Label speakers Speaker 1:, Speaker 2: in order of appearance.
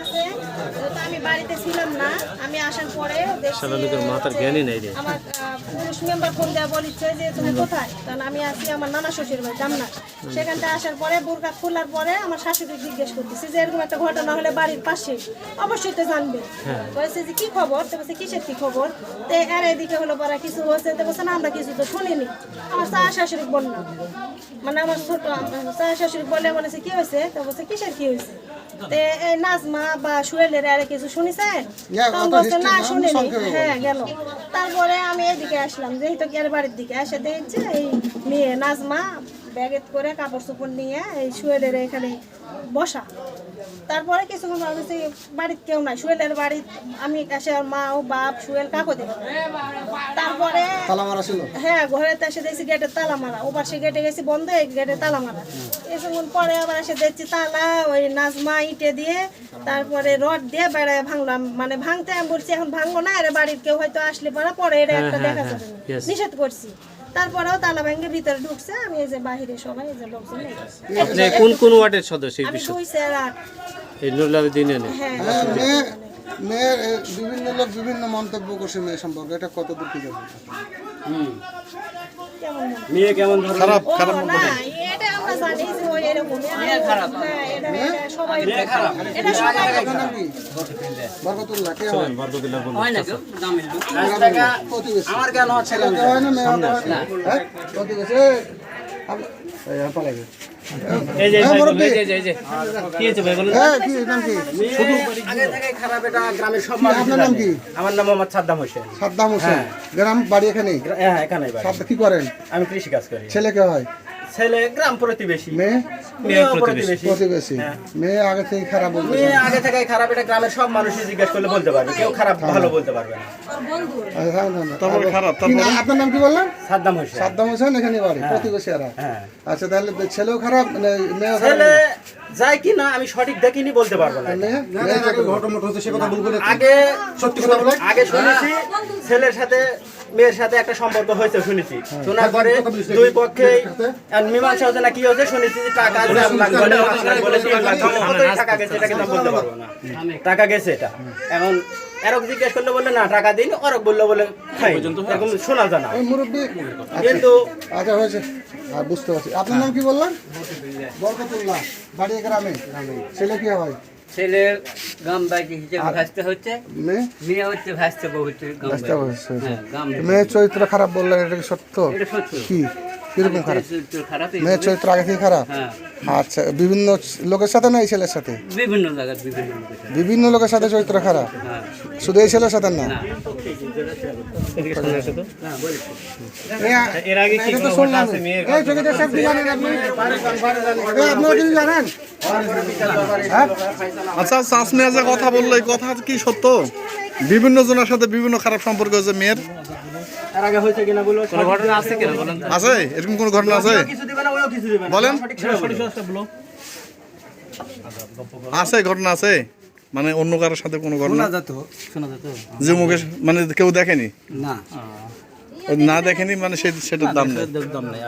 Speaker 1: আছে তো আমি বাড়িতে ছিলাম না আমি আসার পরে দেখছি
Speaker 2: মাথার জ্ঞানই নাই রে।
Speaker 1: আমার আহ, মেম্বার ফোন দেওয়া বলিচ্ছে যে তুমি কোথায়? কারণ আমি আছি আমার নানা শ্বশুর বাড়ি জামনা সেখানটা আসার পরে বোরকা খোলার পরে আমার শাশুড়ি জিজ্ঞেস করতেছি যে এরকম একটা ঘটনা হলে বাড়ির পাশে? অবশ্যই তো জানবে। বলেছে যে কি খবর? তো বলছে কিসের কি খবর? তো এর এদিকে হলো পরে কিছু হচ্ছে তো বলছে না আমরা কিছু তো শুনিনি। আমার চা শাশুড়ি বললাম মানে আমার ছোট চা শাশুড়ি বলে বলেছে কি হয়েছে? তো বলছে কিসের কি হয়েছে? তে এই নাজমা বা সুয়েলের আরে কিছু শুনিছে না শুনিনি। হ্যাঁ গেল। তারপরে আমি এদিকে আসলাম যেহেতু এর বাড়ির দিকে এসে দেখছে এই মেয়ে নাজমা ব্যাগেত করে কাপড় চোপড় নিয়ে এই সুয়েলের এখানে বসা। তারপরে কিছুক্ষণ ভাবছি বাড়িতে কেউ নাই। সুয়েলের বাড়ি আমি এসে আর মা ও বাপ সুয়েল কাকো দেখি। তারপরে
Speaker 3: তালা মারা ছিল?
Speaker 1: হ্যাঁ ঘরে এসে দেখছি গেটে তালা মারা। ও পাশে গেটে গেছি বন্ধ এই গেটে তালা মারা। কিছুক্ষণ পরে আবার এসে দেখছি তালা ওই নাজমা ইটে দিয়ে তারপরে রড দিয়ে বেড়ায় ভাঙলাম। মানে ভাঙতে আমি বলছি এখন ভাঙবো না এর বাড়ির কেউ হয়তো আসলে পরে পরে এটা একটা দেখা যাবে। নিষেধ করছি। তারপরেও তালা ভেঙে ভিতরে ঢুকছে আমি এই যে বাহিরে সবাই এই যে লোকজন
Speaker 2: আপনি কোন কোন ওয়ার্ডের সদস্য এই
Speaker 1: আমি
Speaker 2: বিষয়?
Speaker 1: দুই স্যার আট
Speaker 2: এই নুরুল আবেদিনে নেই
Speaker 1: হ্যাঁ
Speaker 3: হ্যাঁ, মেয়ে মেয়ের এ, বিভিন্ন লোক বিভিন্ন মন্তব্য করছে মেয়ে সম্পর্কে এটা কত দূর ঠিক আছে
Speaker 1: কেমন
Speaker 2: মেয়ে কেমন
Speaker 3: খারাপ
Speaker 1: ও না এটা আমরা জানি যে ওই এরকম হ্যাঁ
Speaker 3: হয় আমার কেন হয় হয় হ্যাঁ এই,
Speaker 2: যে
Speaker 3: হ্যাঁ।
Speaker 2: এই যে, এই যে, কি হয়েছে ভাই বলুন
Speaker 3: হ্যাঁ কি নাম কি? শুধু
Speaker 4: আগে থেকেই খারাপ এটা গ্রামের সব মানুষ
Speaker 3: আপনার নাম কি?
Speaker 4: আমার নাম মোহাম্মদ সাদ্দাম হোসেন।
Speaker 3: সাদ্দাম হোসেন গ্রাম বাড়ি এখানেই
Speaker 4: হ্যাঁ এখানে বাড়ি।
Speaker 3: সাদ্দাম কি করেন
Speaker 4: আমি কৃষি কাজ করি
Speaker 3: ছেলে কে হয়
Speaker 4: ছেলে গ্রাম প্রতিবেশী।
Speaker 3: মেয়ে?
Speaker 4: মেয়ে প্রতিবেশী।
Speaker 3: প্রতিবেশী। মেয়ে আগে থেকে খারাপ বলতে
Speaker 4: মেয়ে আগে থেকেই খারাপ এটা গ্রামের সব মানুষই জিজ্ঞেস করলে বলতে পারবে। কেউ খারাপ ভালো বলতে পারবে না।
Speaker 3: তারপরে খারাপ আপনার নাম কি বললেন
Speaker 4: সাদ্দাম হোসেন।
Speaker 3: সাদ্দাম হোসেন এখানে বাড়ি প্রতিবেশী এরা
Speaker 4: হ্যাঁ।
Speaker 3: আচ্ছা তাহলে ছেলেও খারাপ মানে মেয়েও
Speaker 4: ছেলে যায় কি না আমি সঠিক দেখিনি বলতে পারব না। আগে সত্যি কথা বলো। আগে শুনেছি ছেলের সাথে মেয়ের সাথে একটা সম্পর্ক হয়েছে শুনেছি। শোনার পরে দুই পক্ষে মীমাংসা হচ্ছে না কি হচ্ছে শুনেছি যে টাকা বলে বলে টাকা গেছে এটা কিন্তু বলতে পারব না। টাকা গেছে এটা। এখন এরক জিজ্ঞেস করলে বললে না টাকা দিন। অরক বললে বলে খাই এরকম শোনা জানা
Speaker 3: ওই
Speaker 4: কিন্তু
Speaker 3: আচ্ছা হয়েছে। আর বুঝতে পারছি। আপনার নাম কি বললেন? বরকতুল্লাহ বাড়ি গ্রামে। ছেলে কি হয়?
Speaker 5: ছেলের গাম বাইকে হিসেবে ভাসতে হচ্ছে।
Speaker 3: মেয়ে?
Speaker 5: মেয়ে হচ্ছে ভাসতে বহুত গাম
Speaker 3: মেয়ে।
Speaker 5: হ্যাঁ গাম
Speaker 3: মেয়ের চরিত্র খারাপ বললেন এটা কি সত্য?
Speaker 5: এটা সত্য।
Speaker 3: কি? কীরকম খারাপ? মেয়ের চরিত্র আগে থেকে খারাপ?
Speaker 5: হ্যাঁ
Speaker 3: আচ্ছা বিভিন্ন লোকের সাথে না এই ছেলের সাথে?
Speaker 5: বিভিন্ন লোকের সাথে।
Speaker 3: বিভিন্ন লোকের সাথে চরিত্র খারাপ?
Speaker 5: হ্যাঁ
Speaker 3: শুধু এই ছেলের সাথে না?
Speaker 6: আচ্ছা চাষমিয়া যে কথা বলল এই কথা কি সত্য? বিভিন্ন জনের সাথে বিভিন্ন খারাপ সম্পর্ক আছে মেয়ের?
Speaker 4: এর আগে হয়েছে কিনা বলো
Speaker 2: কোনো ঘটনা আছে কিনা বলেন
Speaker 6: আছে? এরকম কোনো ঘটনা আছে?
Speaker 4: কিছু দিবে না কিছু দিবে
Speaker 6: বলেন।
Speaker 4: সঠিক ছেলে বলবে।
Speaker 6: আছে ঘটনা আছে? মানে অন্য কারোর সাথে কোনো ঘটনা?
Speaker 5: যেত
Speaker 6: যে মুখে মানে কেউ দেখেনি?
Speaker 5: না।
Speaker 6: না দেখেনি মানে সেটার দাম নেই।
Speaker 5: একদম নেই